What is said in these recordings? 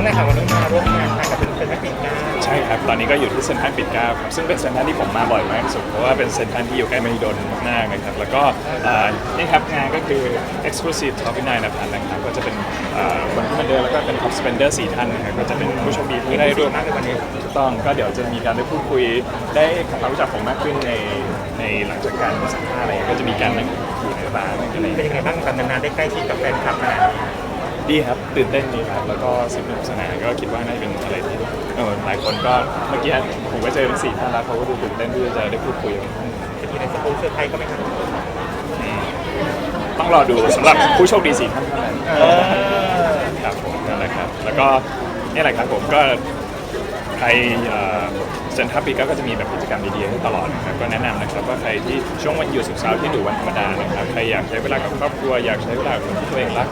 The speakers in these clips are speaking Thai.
นั้นเลยค่ะวันนี้มาร่วมงานกับเซ็นทรัลปิ่นก้าใช่ครับ ตอนนี้ก็อยู่ที่เซ็นทรัลปิดก้าครับซึ่งเป็นเซ็นทรัลที่ผมมาบ่อยมากที่สุดเพราะว่าเป็นเซ็นทรัลที่อยู่ใกล้มหิดลมากนะครับ แล้วก็นี่ครับงานก็คือ exclusive top วินายนภัทรนะครับก็จะเป็นเอ่คนที่มาเดินแล้วก็เป็น top spender สี่ท่านนะครับก็จะเป็นผู้ชมดีที่ได้ร่วมงานในวันนี้ถูกต้องก็เดี๋ยวจะมีการได้พูดคุยได้ทำความรู้จักผมมากขึ้นในในหลังจากการสัมภาษณ์อะไรก็จะมีการนั่งคุยในบาางเป็นยังไงบ้างกันนานๆได้ใกล้ชิดกับแฟนคลับขนาดนี้ ดีครับตื่นเต้นดีครับแล้วก็สนุกสนานก็คิดว่าน่าจะเป็นอะไรที่เออหลายคนก็เมื่อกี้ผมก็เจอทั้งสี่ท่านแล้วเขาก็ดูตื่นเต้นที่จะได้พูดคุยกันจะมีในสปูนเซอร์ไพรส์ก็ไหมครับต้องรอดูสำหรับผู้โชคดีสี่ท่านเท่านั้นเออครับผมนั่นแหละครับ แล้วก็นี่แหละครับผมก็ ใครเซ็นทรัลปีก็จะมีแบบกิจกรรมดีๆให้ตลอดนะครับก็แนะนำนะครับว่าใครที่ช่วงวันหยุดสุกร์เสาร์ที่หรือวันธรรมดานะครับใครอยากใช้เวลากับครอบครัวอยากใช้เวลากับคนที่ตัวเองรัก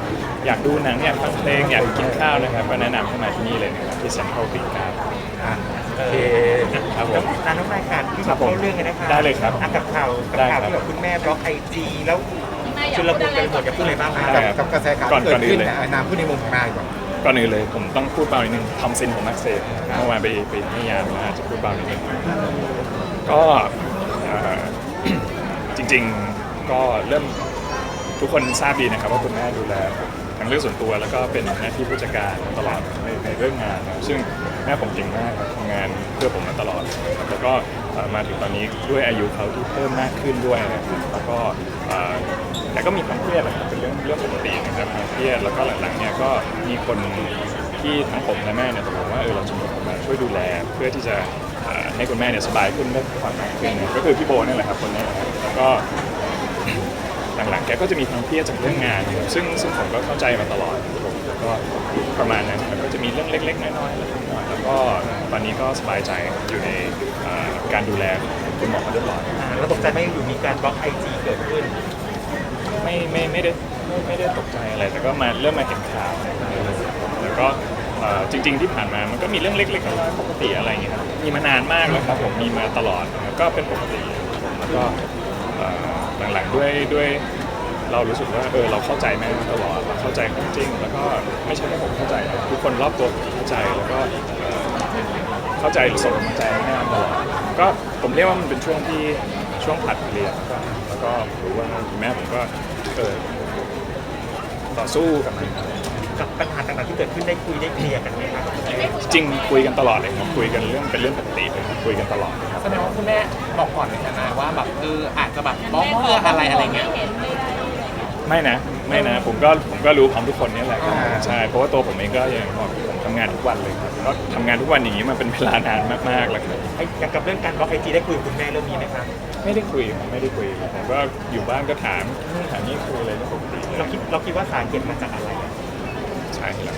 อยากดูหนังอยากฟังเพลงอยากกินข้าวนะครับ ก็แนะนำให้มาที่นี่เลยนะครับที่เซ็นทรัลปีครับอะโอเคครับผมร้านน้องนายค่ะที่ครับผมเข้าเรื่องกันนะคะได้เลยครับอะกับข่าวกับได้ข่าวครับที่แบบคุณแม่บล็อกไอจีแล้วนายอยากชุลพูมุดนอะไรกันหมดจะพูดอะไรบ้างคะได้ครับกับกระแสข่าวก่อนที่เกิดก่อนอื่ขึ้นนเลยนะนามพูดในมุมของนายก่อน ก่อนอื่นเลยผมต้องพูดเบานิดนึงทำซินผมอักเสบเมื่อวานไปไปให้ยามาอาจะพูดเบานิดนึงก็จริง ๆก็เริ่มทุกคนทราบดีนะครับว่าคุณแม่ดูแลทั้งเรื่องส่วนตัวแล้วก็เป็นหน้าที่ผู้จัดการตลอดในในเรื่องงานนะครับซึ่งแม่ผมเก่งมากทำงานเพื่อผมมาตลอด แล้วก็มาถึงตอนนี้ด้วยอายุเขาที่เพิ่มมากขึ้นด้วยนะครับแล้วก็ แต่ก็มีความเครียดนะครับเป็นเรื่องเรื่องปกตินะครับความเครียดแล้วก็หลังๆเนี่ยก็มีคนที่ทั้งผมและแม่เนี่ยตกลงว่าเออเราจะมาช่วยดูแลเพื่อที่จะให้คุณแม่เนี่ยสบายขึ้นได้ผ่อนมากขึ้นก็คือพี่โบนี่แหละครับคนนี้ครับแล้วก็หลังๆแกก็จะมีความเครียดจากเรื่องงานซึ่งซึ่งผมก็เข้าใจมาตลอดผมแล้วก็ประมาณนั้นครับก็จะมีเรื่องเล็ก ๆ น้อยๆอะไรนิดหน่อยแล้วก็ตอนนี้ก็สบายใจอยู่ในการดูแลของ คุณหมอเรียบร้อยอ่าแล้วตกใจไหมอยู่มีการบล็อกไอจีเกิดขึ้น ไม่ไม่ไม่ได้ไม่ไม่ได้ตกใจอะไรแต่ก็มาเริ่มมาเห็นข่าวแล้วก็เอ่อจริง ๆที่ผ่านมามันก็มีเรื่องเล็กๆน้อยๆปกติอะไรอย่างเงี้ยครับมีมานานมากแล้วครับผมมีมาตลอดนะครับก็เป็นปกติแล้วก็เอ่อหลังๆด้วยด้วยเรารู้สึกว่าเออเราเข้าใจแม่ตลอดเราเข้าใจความจริง แล้วก็ไม่ใช่แค่ผมเข้าใจนะทุกคนรอบตัวผมเข้าใจแล้วก็ เข้าใจส่งกำลังใจให้แม่ตลอดก็ผมเรียกว่ามันเป็นช่วงที่ช่วงผลัดเปลี่ยนแล้วก็แล้วก็รู้ว่าคุณแม่ผมก็เออต่อสู้กับมันกับปัญหาต่างๆที่เกิดขึ้นได้คุยได้เคลียร์กันไหมครับจริงคุยกันตลอดเลยครับคุยกันเรื่องเป็นเรื่องปกติเลยครับคุยกันตลอดเลยครับแสดงว่าคุณแม่บอกก่อนเลยนะว่าแบบเอออาจจะแบบบล็อกเพื่ออะไรอะไรเงี้ยไม่นะ ไม่นะผมก็ผมก็รู้พร้อมทุกคนนี่แหละครับอ่าใช่เพราะว่าตัวผมเองก็อย่างบอกผมทำงานทุกวันเลยครับก็ทำงานทุกวันอย่างนี้มาเป็นเวลานานมากๆแล้วครับไอ้อย่างกับเรื่องการบล็อกไอจีได้คุยกับคุณแม่เรื่องนี้ไหมครับ ไม่ได้คุยครับไม่ได้คุยครับผมก็อยู่บ้านก็ถามนู่นถามนี่คุยอะไรเรื่องปกติเลเรายคิดเราคิดว่าสาเหตุมาจากอะไรอะใช่ครับ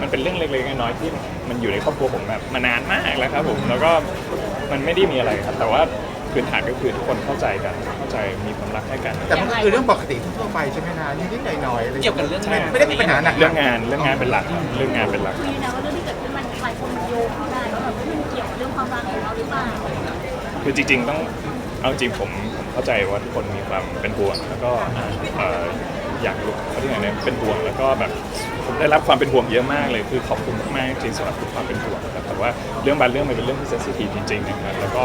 มันเป็นเรื่องเล็กๆน้อยๆที่มันอยู่ในครอบครัวผมแบบมานานมากแล้วครับผมแล้วก็มันไม่ได้มีอะไรครับ แต่ว่า พื้นฐานก็คือทุกคนเข้าใจกันเข้าใจมีความรักให้กัน แต่มันก็คือเรื่องปกติทั่วไปใช่ไหมนายนิดๆหน่อยๆอะไรเกี่ยวกับเรื่องงาน ไม่ได้มีปัญหาหนักเรื่องงานเรื่องงานเป็นหลักครับเรื่องงานเป็นหลักดีนะว่าเรื่องที่เกิดขึ้นมันหลายคนมันโยงเข้าได้ว่าแบบมันเกี่ยวกับเรื่องความรักของเราหรือเปล่า คือจริงๆต้องเอาจริงผมผมเข้าใจว่าทุกคนมีความเป็นห่วง แล้วก็เอ่ออยากรู้เขาที่ไหนเนี่ยเป็นห่วงแล้วก็แบบผมได้รับความเป็นห่วงเยอะมากเลยคือขอบคุณมากๆจริงๆสำหรับทุกความเป็นห่วงนะครับแต่ว่าเรื่องบางเรื่องมันเป็นเรื่องที่เซนซิทีฟจริงๆนะครับแล้วก็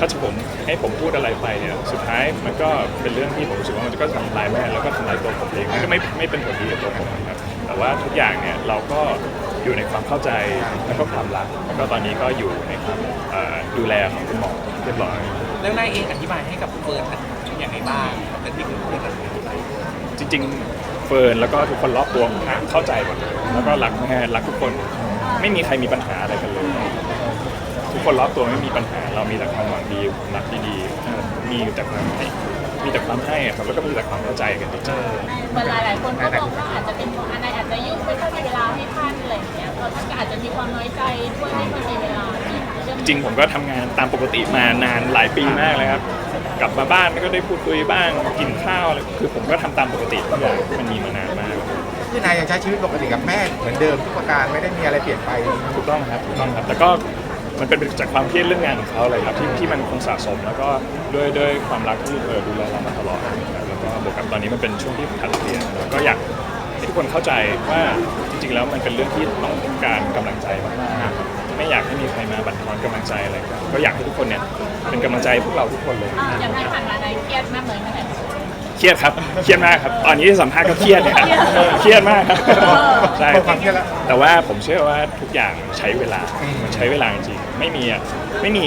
ถ้าจะผมให้ผมพูดอะไรไปเนี่ยสุดท้ายมันก็เป็นเรื่องที่ผมรู้สึกว่ามันก็ทำลายแม่แล้วก็ทำลายตัวผมเองมันก็ไม่ไม่เป็นผลดีกับตัวผมนะครับแต่ว่าทุกอย่างเนี่ยเราก็อยู่ในความเข้าใจแล้วก็ความรักแล้วก็ตอนนี้ก็อยู่ในความเอ่อดูแลของคุณหมอเรียบร้อย แล้วนายเองอธิบายให้กับเฟิร์นอย่างไรบ้างกับเรื่องที่เกิดขึ้นอะจริงๆเฟิร์นแล้วก็ทุกคนรอบตัวผมเข้าใจหมดเลยแล้วก็รักแม่รักทุกคน ไม่มีใครมีปัญหาอะไรกันเลยทุก คนรอบตัวไม่มีปัญหา เรามีแต่ความหวังดีความรักดีๆมีแต่ความให้มีแต่ความให้อะครับแล้วก็มีแต่ความเข้าใจกันจริงเวลาหลายคนก็บอกว่าอาจจะเป็นเพราะอันใดอาจจะยุ่งไม่ค่อยมีเวลาให้ท่านอะไรอย่างเงี้ยเพราะท่านก็อาจจะมีความน้อยใจด้วยไม่ค่อยมีเวลาเรื่องๆจริงๆผมก็ทำงานตามปกติมานานหลายปีมากเลยครับ กลับมาบ้านก็ได้พูดคุยบ้างกินข้าวอะไรคือผมก็ทำตามปกติทุกอย่างมันมีมานานมากคือนายยังใช้ชีวิตปกติกับแม่เหมือนเดิมทุกประการไม่ได้มีอะไรเปลี่ยนไป ถูกต้องครับถูกต้องครับ แต่ก็ มันเป็นจากความเครียดเรื่องงานของเขาเลยครับที่ที่มันคงสะสมแล้วก็ด้วยด้วยความรักที่เออดูแลเรามาตลอดนะครับแล้วก็บวกกับตอนนี้มันเป็นช่วงที่ผัดเปลี่ยนแล้วก็อยากให้ทุกคนเข้าใจว่าจริงๆแล้วมันเป็นเรื่องที่ต้องการกำลังใจมากๆไม่อยากให้มีใครมาบั่นทอนกำลังใจอะไรครับก็อยากให้ทุกคนเนี่ยเป็นกำลังใจพวกเราทุกคนเลย อย่างที่ผ่านมาในเครียดมากเลยไหมคะ เครียดครับ เครียดมากครับ ตอนนี้ที่สัมภาษณ์ก็เครียดนะครับเครียดมากครับใช่เพิ่มความเครียดแล้ว แต่ว่าผมเชื่อว่าทุกอย่างใช้เวลามันใช้เวลาจริงๆไม่มีอะไม่มี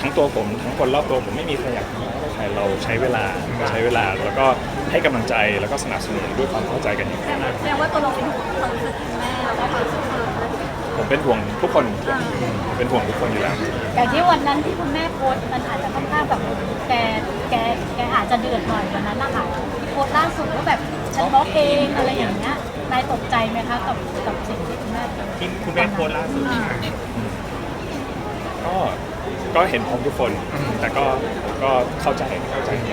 ทั้งตัวผมทั้งคนรอบตัวผมไม่มีใครอยากทำร้ายใครเราใช้เวลาใช้เวลาแล้วก็ให้กำลังใจแล้วก็สนับสนุนด้วยความเข้าใจกันอย่างมากแสดงว่าตัวเราเป็นห่วงความรู้สึกคุณแม่แล้วก็ความรู้สึกเธอผมเป็นห่วงทุกคนเป็นห่วงทุกคนอยู่แล้ว แต่ที่วันนั้นที่คุณแม่โพสต์มันอาจจะค่อนข้างแบบ แกแกแกอาจจะเดือดหน่อยวันนั้นนะคะที่โพสต์ล่าสุดว่าแบบฉันบล็อกเองอะไรอย่างเงี้ยนายตกใจไหมคะกับกับสิ่งที่คุณแม่ทำที่คุณแม่โพสต์ล่าสุดก็ก็เห็นพร้อมทุกคน แต่ก็ก็เข้าใจเข้าใจแก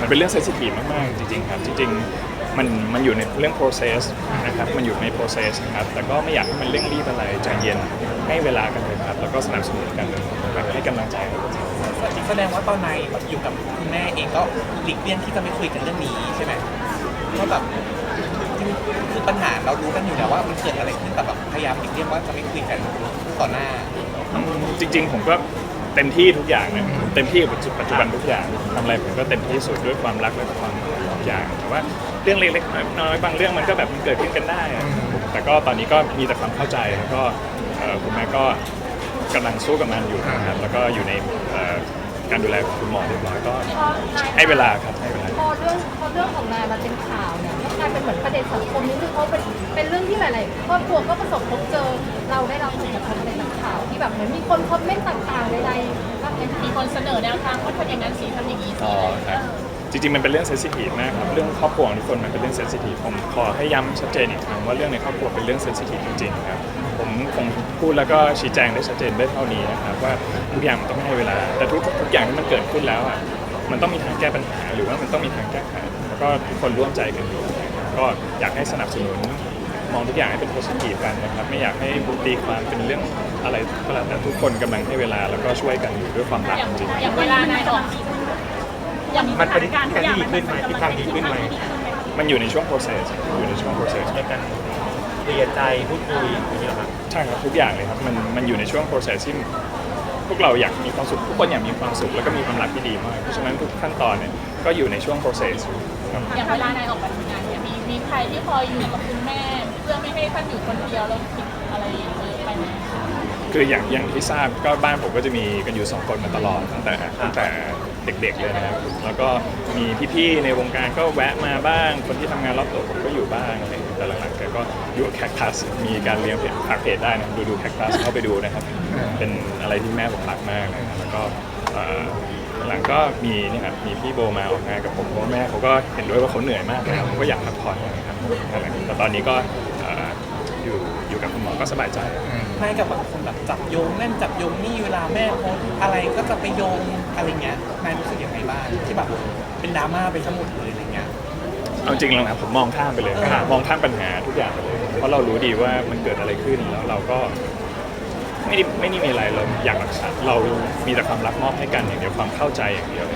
มันเป็นเรื่องเซนซิทีฟมากๆจริงๆครับจริงๆมันมันอยู่ในเรื่อง process นะครับมันอยู่ใน process นะครับแต่ก็ไม่อยากให้มันเร่งรีบอะไรใจเย็นให้เวลากันเลยครับแล้วก็สนับสนุนกันแบบให้กำลังใจกัน แสดงว่าตอนในอยู่กับคุณแม่เองก็หลีกเลี่ยงที่จะไม่คุยกันเรื่องนี้ใช่ไหมก็แบบคือปัญหาเรารู้กันอยู่แล้วว่ามันเกิดอะไรขึ้นแต่แบบพยายามหลีกเลี่ยงว่าจะไม่คุยกันต่อหน้า จริง ๆ ผมก็เต็มที่ทุกอย่างนะเต็มที่กับปัจจุบันทุกอย่างทำอะไรผมก็เต็มที่สุดด้วยความรักและความทุกอย่างแต่ว่าเรื่องเล็กๆน้อยๆบางเรื่องมันก็แบบมันเกิดขึ้นกันได้อะแต่ก็ตอนนี้ก็มีแต่ความเข้าใจแล้วก็เอ่อคุณแม่ก็กำลังสู้กับมันอยู่นะครับแล้วก็อยู่ใน การดูแลของคุณหมอเรียบร้อยก็ให้เวลาครับให้เวลา พอเรื่องพอเรื่องของนายมันเป็นข่าวเนี่ยก็กลายเป็นเหมือนประเด็นสังคมนิดนึงเพราะเป็นเป็นเรื่องที่หลาย ๆ ครอบครัวก็ประสบพบเจอเราได้รับผลกระทบในนักข่าวที่แบบเหมือนมีคนคอมเมนต์ต่างๆใดๆก็เป็นมีคนเสนอแนวทางว่าทำอย่างนั้นสิทำอย่างนี้สิอ๋อครับจริงๆมันเป็นเรื่องเซนซิทีฟมากครับเรื่องครอบครัวของทุกคนมันเป็นเรื่องเซนซิทีฟผมขอให้ย้ำชัดเจนอีกครั้งว่าเรื่องในครอบครัวเป็นเรื่องเซนซิทีฟจริงๆครับผม คงพูดแล้วก็ชี้แจงได้ชัดเจนได้เท่านี้นะครับว่าทุกอย่างมันต้องให้เวลา แต่ทุกทุกอย่างที่มันเกิดขึ้นแล้วอะมันต้องมีทางแก้ปัญหาหรือว่ามันต้องมีทางแก้ไขแล้วก็ทุกคนร่วมใจกันอยู่นะครับก็อยากให้สนับสนุนมองทุกอย่างให้เป็นโพสิทีฟกันนะครับไม่อยากให้ตีความเป็นเรื่องอะไรก็แล้วแต่ทุกคนกำลังให้เวลาแล้วก็ช่วยกันอยู่ด้วยความรักอย่างจริงๆ อย่างเวลานายออกอย่างมันเป็นทิศทางที่ดีขึ้นไหมทิศทางดีขึ้นไหมมันอยู่ในช่วง process อยู่ในช่วง process ในการเคลียร์ใจพูดคุยอย่างนี้เหรอครับใช่ครับทุกอย่างเลยครับมันมันอยู่ในช่วง process ที่พวกเราอยากมีความสุขทุกคนอยากมีความสุขแล้วก็มีความรักที่ดีมากเพราะฉะนั้นทุกขั้นตอนเนี่ยก็อยู่ในช่วง process อยู่ครับอย่างเวลานายออกไปทำงานเนี่ยมีมีใครที่คอยอยู่กับคุณแม่ เพื่อไม่ให้ท่านอยู่คนเดียวแล้วคิดอะไรเยอะไปไหมคืออย่างอย่างที่ทราบก็บ้านผมก็จะมีกันอยู่สองคนมาตลอดตั้งแต่ตั้งแต่เด็กๆเลยนะครับแล้วก็มีพี่ๆในวงการก็แวะมาบ้าง คนที่ทำงานรอบตัวผมก็อยู่บ้างอะไรอย่างเงี้ย แต่หลังๆแกก็อยู่แคคตัสมีการเลี้ยงเพจฝากเพจได้นะดูดูแคคตัสเข้าไปดูนะครับ เป็นอะไรที่แม่ผมรักมากเลยนะแล้วก็เอ่อหลังก็มีนี่ครับมีพี่โบมาออกงานกับผมเพราะว่าแม่เขาก็เห็นด้วยว่าเขาเหนื่อยมากนะครับเขาก็อยากพักผ่อนนะครับนั่นแหละแต่ตอนนี้ก็เอ่ออยู่อยู่กับคุณหมอก็สบายใจ ไม่กับบางคนแบบจับโยงนั่นจับโยงนี่เวลาแม่โพสต์อะไรก็จะไปโยงอะไรเงี้ยนายรู้สึกยังไงบ้างที่แบบเป็นดราม่าไปทั้งหมดเลยอะไรเงี้ย เอาจริงๆแล้วนะผมมองข้ามไปเลยครับมองข้ามปัญหาทุกอย่างไปเลย เพราะเรารู้ดีว่ามันเกิดอะไรขึ้นแล้วเราก็ไม่ได้ไม่ได้มีอะไรเราอยากรักษาเรามีแต่ความรักมอบให้กันอย่างเดียวความเข้าใจอย่างเดียว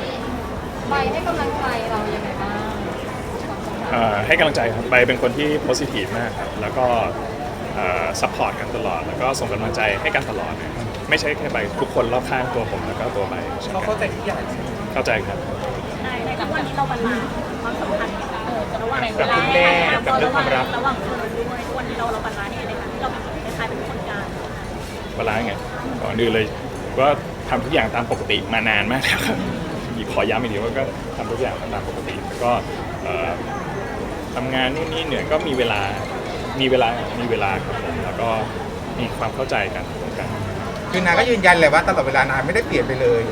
ไปให้กำลังใจเรายังไงบ้างเอ่อให้กำลังใจครับใบเป็นคนที่โพสิทีฟมากครับแล้วก็ซัพพอร์ตกันตลอด แล้วก็ส่งกำลังใจให้กันตลอดนะครับไม่ใช่แค่ใบทุกคนรอบข้างตัวผมแล้วก็ตัวใบเช่นเขากัเข้านใจทุกอย่างใช่ไหมเข้าใจครับ ในในทุกวันนี้เราบรรลุความสัมพันธ์กับเออ ระหว่างกับคุณแม่กับเรื่องความรักระหว่างเธอด้วยทุกวันนี้เราเราบรรลุเนี่ยในการที่เราเป็นคล้ายๆเป็นคนกลางบาลานซ์ไงก่อนอื่นเลยก็ทำทุกอย่างตามปกติมานานมากแล้วครับขอย้ำอีกทีว่าก็ทำทุกอย่างตามปกติแล้วก็ทำงานนู่นนี่เหนื่อยก็มีเวลา มีเวลา มีเวลาครับผมแล้วก็มีความเข้าใจกันกัน คือนายก็ยืนยันเลยว่าตลอดเวลานายไม่ได้เปลี่ยนไปเลย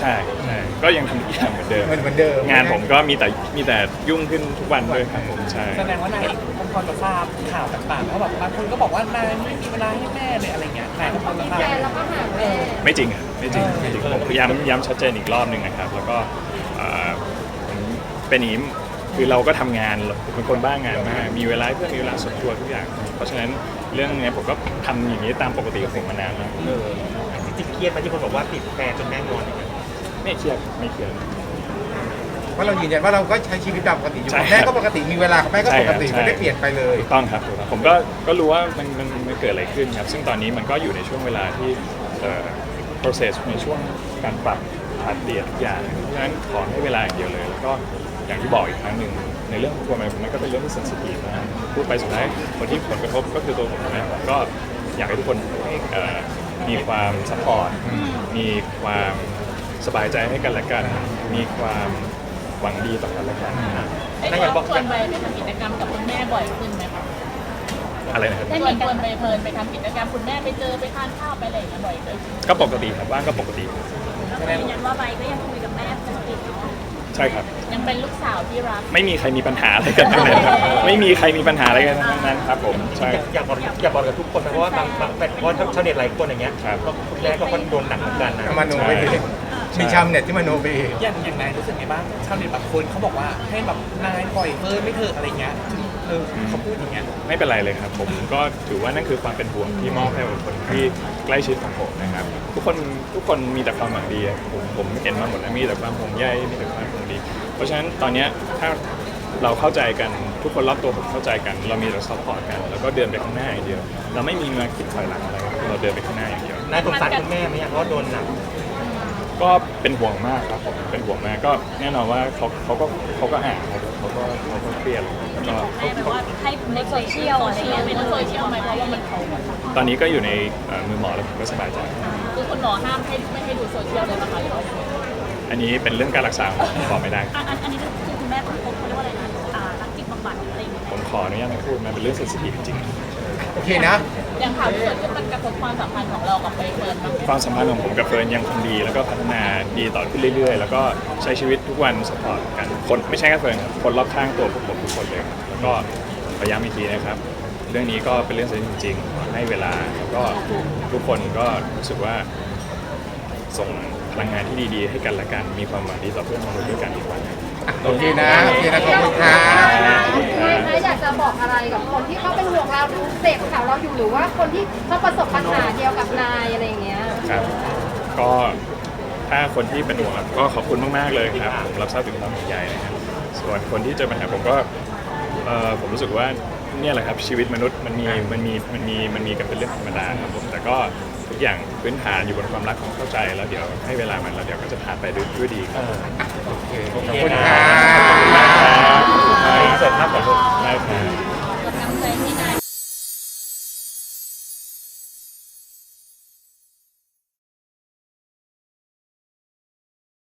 ใช่ใช่ก็ยังทำทุกอย่างเหมือนเดิม เหมือนเหมือนเดิมงานผมก็มีแต่มีแต่ยุ่งขึ้นทุกวันด้วยครับผมใช่แสดงว่านายก็พอจะทราบข่าวต่างๆแล้วแบบบางคนก็บอกว่านายไม่มีเวลาให้แม่เลยอะไรเงี้ยนายก็พอจะทราบแฟนแล้วก็หาแม่ไม่จริงอะไม่จริงไม่จริงผมพยายามย้ำชัดเจนอีกรอบหนึ่งนะครับ แล้วก็เอ่อผมเป็นอย่างนี้คือเราก็ทำงานเป็นคนบ้างานมากมีเวลาให้เพื่อนมีเวลาส่วนตัวทุกอย่าง เพราะฉะนั้นเรื่องเนี้ยผมก็ทำอย่างนี้ตามปกติของผมมานานแล้วเออจริงๆเครียดไหมที่คนบอกว่าติดแฟนจนแม่งอนอย่างเงี้ย ไม่เครียดไม่เครียด เพราะเรายืนยันว่าเราก็ใช้ชีวิตตามปกติอยู่ใช่แม่ก็ปกติมีเวลากับแม่ก็ใช่ปคกรับติใช่ไม่ได้เปลี่ยนไปเลยถูกต้องครับถูกต้องผมก็ก็รู้ว่ามันมันมันเกิดอะไรขึ้นครับ ซึ่งตอนนี้มันก็อยู่ในช่วงเวลาที่เอ่อ process ในช่วงการปรับผ่านเปลี่ยนทุกอย่างเพราะฉะนั้นขอให้เวลาอย่างเดียวเลย แล้วก็อย่างที่บอกอีกครั้งหนึ่งในเรื่องของตัวมันมันก็เป็นเรื่องที่ sensitive มากพูดไปสุดท้ายคนที่ผลกระทบก็คือตัวผมนะผมก็อยากให้ทุกคนเอ่อมีความ support มีความ สบายใจให้กันและกัน มีความหวังดีต่อกันและกันนะครับได้ชวนชวนไปไปทำกิจกรรมกับคุณแม่บ่อยขึ้นไหมคะอะไรนะครับชวนชวนไปเพลินไปทำกิจกรรมคุณแม่ไปเจอไปทานข้าวไปอะไรอย่างเงี้ยบ่อยเลยก็ปกติครับว่างก็ปกติ แล้วยืนยันว่าใบก็ยังคุยกับแม่ปกติเนาะใช่ครับ ยังเป็นลูกสาวที่รัก ไม่มีใครมีปัญหาอะไรกันทั้งนั้นครับ ไม่มีใครมีปัญหาอะไรกันทั้งนั้นครับผมใช่ อยากบอกอยากบอกกับทุกคนนะเพราะว่าบางบางแบบเพราะว่าชาวเน็ตหลายคนอย่างเงี้ยครับ ก็คุณแม่ก็โดนหนักเหมือนกันนะมโนไปเอง มีชาวเน็ตที่มโนไปเองอย่างอย่างนายรู้สึกไงบ้างชาวเน็ตบางคนเขาบอกว่าให้แบบนายปล่อยเฟิร์นไม่เถอะอะไรเงี้ยเออเขาพูดอย่างเงี้ยไม่เป็นไรเลยครับ ผมก็ถือว่านั่นคือความเป็นห่วงที่มอบให้กับคนที่ใกล้ชิดของผมนะครับ ทุกคนทุกคนมีแต่ความหวังดีอะผมผมเห็นมาหมดแล้วมีแต่ความห่วงใยมีแต่ความห่วงดี เพราะฉะนั้นตอนเนี้ยถ้าเราเข้าใจกันทุกคนรอบตัวผมเข้าใจกัน เรามีแต่ซัพพอร์ตกัน แล้วก็เดินไปข้างหน้าอย่างเดียว เราไม่มีมาคิดถอยหลังอะไรเราเดินไปข้างหน้าอย่างเดียวนายสงสารคุณแม่ไหมอะเพราะว่าโดนหนัก ก็เป็นห่วงมากครับผมเป็นห่วงมากก็แน่นอนว่าเขาเขาก็เขาก็อ่านเขาเขาก็เขาก็เครียดแล้วก็แม่แบบว่าให้ในโซเชียลอะไรเงี้ยเป็นโซเชียลไหมเพราะว่ามันเขาตอนนี้ก็อยู่ในเอ่อมือหมอแล้วผมก็สบายใจ คือคุณหมอห้ามให้ไม่ให้ดูโซเชียลเลยนะคะอันนี้เป็นเรื่องการรักษาของผมบอกไม่ได้ อันอันนี้คือคุณแม่คุณพบเขาเรียกว่าอะไรนะอ่านักจิตบำบัดอะไรอย่างเงี้ยผมขออนุญาตไม่พูดมันเป็นเรื่องเซนซิทีฟจริงโอเคนะ อย่างข่าวที่เกิดขึ้นมันกระทบความสัมพันธ์ของเรากับใบเฟิร์นบ้างไหมความสัมพันธ์ของผมกับเฟิร์นยังคงดีแล้วก็พัฒนาดีต่อขึ้นเรื่อยๆ แล้วก็ใช้ชีวิตทุกวันสปอร์ตกันคนไม่ใช่แค่เฟิร์นครับคนรอบข้างตัวพวกผมทุกคนเลยครับแล้วก็พยายามอีกทีนะครับ เรื่องนี้ก็เป็นเรื่องเซนซิทีฟจริงๆให้เวลาแล้วก็ทุกคนก็รู้สึกว่าส่งพลังงานที่ดีๆ ให้กันและกันมีความหวังดีต่อเพื่อนมนุษย์ด้วยกันดีกว่า โอเคนะโอเคนะขอบคุณครับไม่นะอยากจะบอกอะไรกับคนที่เขาเป็นห่วงเราดูเสพข่าวเราอยู่หรือว่าคนที่เขาประสบปัญหาเดียวกับนายอะไรอย่างเงี้ย ครับ ก็ถ้าคนที่เป็นห่วงก็ขอบคุณมากๆเลยครับผมรับทราบถึงความห่วงใยนะครับส่วนคนที่เจอปัญหาผมก็เอ่อผมรู้สึกว่าเนี่ยแหละครับชีวิตมนุษย์มันมีมันมีมันมีมันมีกันเป็นเรื่องธรรมดาครับผมแต่ก็ุกอย่างพื้นฐานอยู่บนความรักของเข้าใจแล้วเดี๋ยวให้เวลามันแล้วเดี๋ยวก็จะผ่านไปด้วยด้วยดีครับขอบคุณครับขอบคุณมากครับสวัสดีครับ